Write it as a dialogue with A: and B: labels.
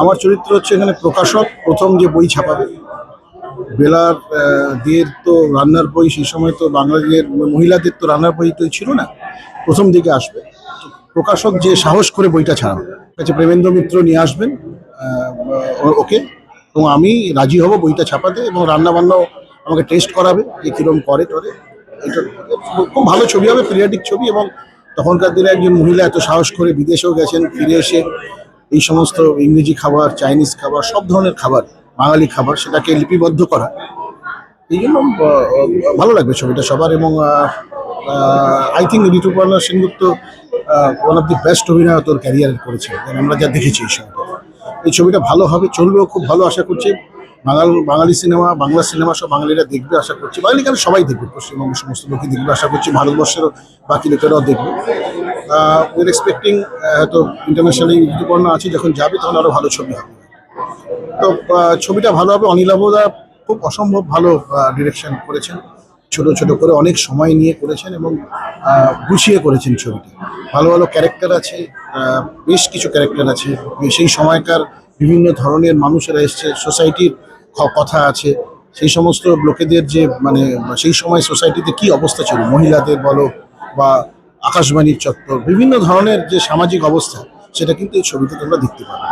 A: আমার চরিত্র হচ্ছে এখানে প্রকাশক, প্রথম যে বই ছাপাবে। বেলার দের তো রান্নার বই, সেই সময় তো বাঙালিদের মহিলাদের তো রান্নার বই তো ছিল না, প্রথম দিকে আসবে। প্রকাশক যে সাহস করে বইটা ছাড়াবে কাছে প্রেমেন্দ্র মিত্র নিয়ে আসবেন ওকে, এবং আমি রাজি হব বইটা ছাপাতে এবং রান্না বান্নাও আমাকে টেস্ট করাবে যে কীরকম করে টরে। এটা খুব ভালো ছবি হবে পিরিয়ডিক ছবি এবং তখনকার দিনে একজন মহিলা এত সাহস করে বিদেশেও গেছেন, ফিরে এসে এই সমস্ত ইংরেজি খাবার, চাইনিজ খাবার, সব ধরনের খাবার, বাঙালি খাবার সেটাকে লিপিবদ্ধ করা। এই জন্য ভালো লাগবে ছবিটা সবার এবং I think Rituparna Sengupta one of the best অভিনয় তোর ক্যারিয়ার করেছে। আমরা যা দেখেছি এই সময়টা এই ছবিটা ভালো হবে, চলবেও খুব ভালো, আশা করছি। বাঙাল, বাঙালি সিনেমা, বাংলা সিনেমা সব বাঙালিরা দেখবে, আশা করছি। বাঙালি কেন সবাই দেখবে, পশ্চিমবঙ্গের সমস্ত লোকই দেখবে, আশা করছি ভারতবর্ষেরও বাকি লোকেরাও দেখবে। উইর এক্সপেক্টিং হয়তো ইন্টারন্যাশনালি ঋতুপর্ণা আছে, যখন যাবে তখন আরও ভালো ছবি হবে। তো ছবিটা ভালো হবে। অনিলাভদা খুব অসম্ভব ভালো ডিরেকশন করেছেন। ছোট ছোট করে অনেক সময় নিয়ে করেছেন এবং গুছিয়ে করেছেন ছবিটা। ভালো ভালো ক্যারেক্টার আছে বেশ কিছু ক্যারেক্টার আছে। সেই সময়কার বিভিন্ন ধরনের মানুষেরা এসছে সোসাইটির কথা আছে। সেই সমস্ত লোকেদের যে মানে সেই সময় সোসাইটিতে কি অবস্থা ছিল? মহিলাদের বলো বা আকাশবাণীর চত্বর বিভিন্ন ধরনের যে সামাজিক অবস্থা সেটা কিন্তু এই ছবিতে তোমরা দেখতে পাবে।